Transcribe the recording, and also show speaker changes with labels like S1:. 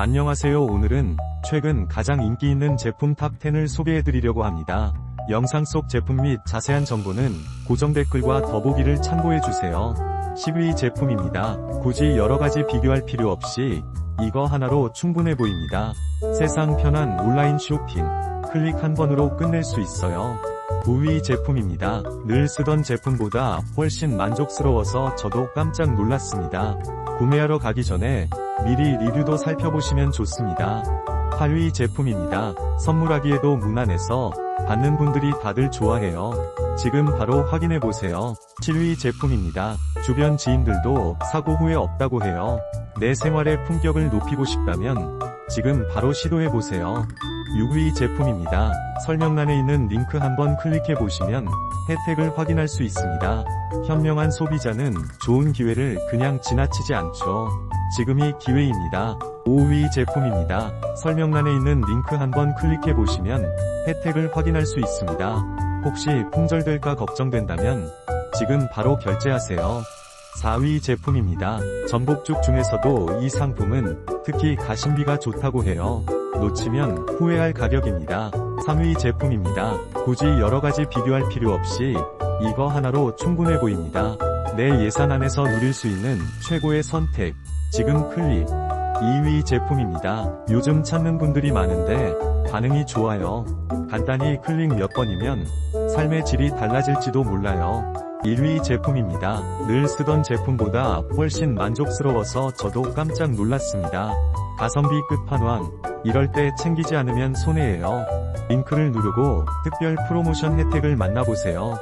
S1: 안녕하세요 오늘은 최근 가장 인기 있는 제품 탑10을 소개해드리려고 합니다. 영상 속 제품 및 자세한 정보는 고정 댓글과 더보기를 참고해주세요. 10위 제품입니다. 굳이 여러가지 비교할 필요 없이 이거 하나로 충분해 보입니다. 세상 편한 온라인 쇼핑 클릭 한 번으로 끝낼 수 있어요. 9위 제품입니다. 늘 쓰던 제품보다 훨씬 만족스러워서 저도 깜짝 놀랐습니다. 구매하러 가기 전에 미리 리뷰도 살펴보시면 좋습니다. 8위 제품입니다. 선물하기에도 무난해서 받는 분들이 다들 좋아해요. 지금 바로 확인해보세요. 7위 제품입니다. 주변 지인들도 사고 후에 없다고 해요. 내 생활의 품격을 높이고 싶다면 지금 바로 시도해보세요. 6위 제품입니다. 설명란에 있는 링크 한번 클릭해보시면 혜택을 확인할 수 있습니다. 현명한 소비자는 좋은 기회를 그냥 지나치지 않죠. 지금이 기회입니다. 5위 제품입니다. 설명란에 있는 링크 한번 클릭해보시면 혜택을 확인할 수 있습니다. 혹시 품절될까 걱정된다면 지금 바로 결제하세요. 4위 제품입니다. 전복죽 중에서도 이 상품은 특히 가심비가 좋다고 해요. 놓치면 후회할 가격입니다. 3위 제품입니다. 굳이 여러가지 비교할 필요 없이 이거 하나로 충분해 보입니다. 내 예산 안에서 누릴 수 있는 최고의 선택. 지금 클릭. 2위 제품입니다. 요즘 찾는 분들이 많은데 반응이 좋아요. 간단히 클릭 몇 번이면 삶의 질이 달라질지도 몰라요. 1위 제품입니다. 늘 쓰던 제품보다 훨씬 만족스러워서 저도 깜짝 놀랐습니다. 가성비 끝판왕. 이럴 때 챙기지 않으면 손해예요. 링크를 누르고 특별 프로모션 혜택을 만나보세요.